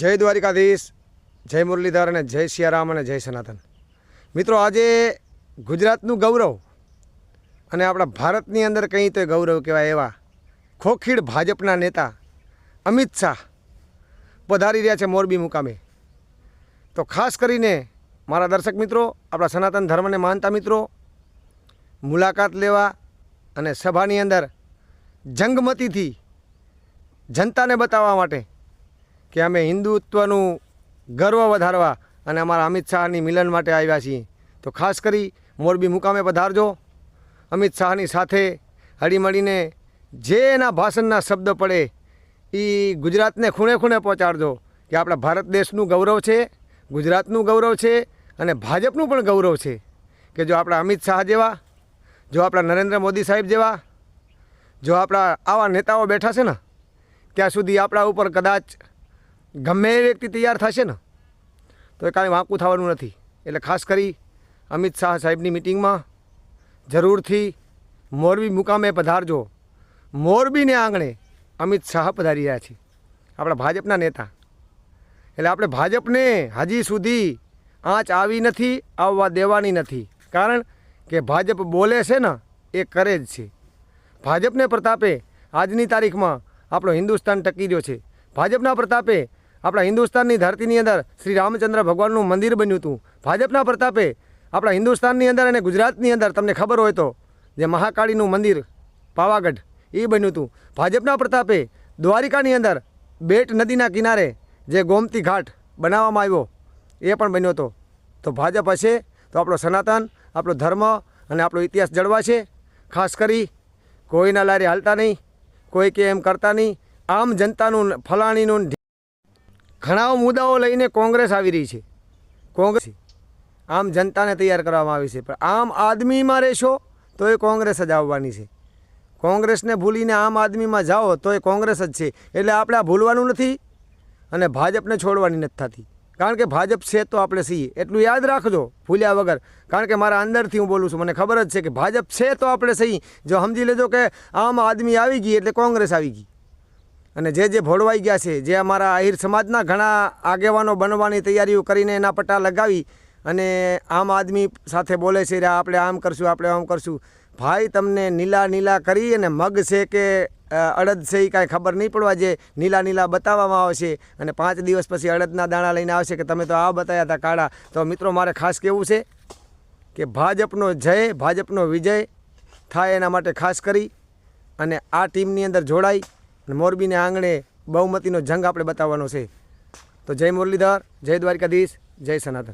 જય દ્વારિકાધીશ, જય મુરલીધર અને જય સિયારામ અને જય સનાતન. મિત્રો, આજે ગુજરાતનું ગૌરવ અને આપણા ભારતની અંદર કંઈ તો ગૌરવ કહેવાય એવા ખોખીડ ભાજપના નેતા અમિત શાહ પધારી રહ્યા છે મોરબી મુકામે. તો ખાસ કરીને મારા દર્શક મિત્રો, આપણા સનાતન ધર્મને માનતા મિત્રો, મુલાકાત લેવા અને સભાની અંદર જંગમતીથી જનતાને બતાવવા માટે કે અમે હિન્દુત્વનું ગર્વ વધારવા અને અમારા અમિત શાહની મિલન માટે આવ્યા છીએ. તો ખાસ કરી મોરબી મુકામે પધારજો. અમિત શાહની સાથે હળીમળીને જે એના ભાષણના શબ્દ પડે એ ગુજરાતને ખૂણે ખૂણે પહોંચાડજો કે આપણા ભારત દેશનું ગૌરવ છે, ગુજરાતનું ગૌરવ છે અને ભાજપનું પણ ગૌરવ છે. કે જો આપણા અમિત શાહ જેવા, જો આપણા નરેન્દ્ર મોદી સાહેબ જેવા, જો આપણા આવા નેતાઓ બેઠા છે ને, ત્યાં સુધી આપણા ઉપર કદાચ ગમે એ વ્યક્તિ તૈયાર થશે ને, તો એ કાંઈ વાંકું થવાનું નથી. એટલે ખાસ કરી અમિત શાહ સાહેબની મિટિંગમાં જરૂરથી મોરબી મુકામે પધારજો. મોરબીને આંગણે અમિત શાહ પધારી રહ્યા છે. આપણા ભાજપના નેતા. એટલે આપણે ભાજપને હજી સુધી આંચ આવી નથી, આવવા દેવાની નથી. કારણ કે ભાજપ બોલે છે ને, એ કરે જ છે. ભાજપને પ્રતાપે આજની તારીખમાં આપણો હિન્દુસ્તાન ટકી રહ્યો છે. ભાજપના પ્રતાપે આપણા હિન્દુસ્તાનની ધરતીની અંદર શ્રી રામચંદ્ર ભગવાનનું મંદિર બન્યું હતું. ભાજપના પ્રતાપે આપણા હિન્દુસ્તાનની અંદર અને ગુજરાતની અંદર તમને ખબર હોય તો જે મહાકાળીનું મંદિર, પાવાગઢ, એ બન્યું હતું. ભાજપના પ્રતાપે દ્વારિકાની અંદર બેટ નદીના કિનારે જે ગોમતી ઘાટ બનાવવામાં આવ્યો, એ પણ બન્યો હતો. તો ભાજપ હશે તો આપણો સનાતન, આપણો ધર્મ અને આપણો ઇતિહાસ જળવાશે. ખાસ કરી કોઈના લારે હાલતા નહીં, કોઈ કે એમ કરતા નહીં. આમ જનતાનું ફલાણીનું ઘણા મુદ્દાઓ લઈને કોંગ્રેસ આવી રહી છે. કોંગ્રેસ આમ જનતાને તૈયાર કરવામાં આવી છે. પણ આમ આદમીમાં રહેશો તો એ કોંગ્રેસ જ આવવાની છે. કોંગ્રેસને ભૂલીને આમ આદમીમાં જાઓ તો એ કોંગ્રેસ જ છે. એટલે આપણે આ ભૂલવાનું નથી અને ભાજપને છોડવાની નથી થતી. કારણ કે ભાજપ છે તો આપણે છીએ. એટલું યાદ રાખજો ભૂલ્યા વગર. કારણ કે મારા અંદરથી હું બોલું છું. મને ખબર જ છે કે ભાજપ છે તો આપણે સહી. જો સમજી લેજો કે આમ આદમી આવી ગઈ એટલે કોંગ્રેસ આવી ગઈ. અને જે જે ભોળવાઈ ગયા છે, જે અમારા આહિર સમાજના ઘણા આગેવાનો બનવાની તૈયારીઓ કરીને એના પટ્ટા લગાવી અને આમ આદમી સાથે બોલે છે "રે આપણે આમ કરશું, આપણે આમ કરશું. ભાઈ, તમને નીલા નીલા કરી અને મગ છે કે અડદ છે એ કાંઈ ખબર નહીં પડવા જે નીલા નીલા બતાવવામાં આવશે અને પાંચ દિવસ પછી અડદના દાણા લઈને આવશે કે તમે તો આ બતાવ્યા હતા કાળા. તો મિત્રો, મારે ખાસ કહેવું છે કે ભાજપનો જય, ભાજપનો વિજય થાય એના માટે ખાસ કરી અને આ ટીમની અંદર જોડાઈ. અને મોરબીને આંગણે બહુમતીનો જંગ આપણે બતાવવાનો છે. તો જય મુરલીધર, જય દ્વારકાધીશ, જય સનાતન.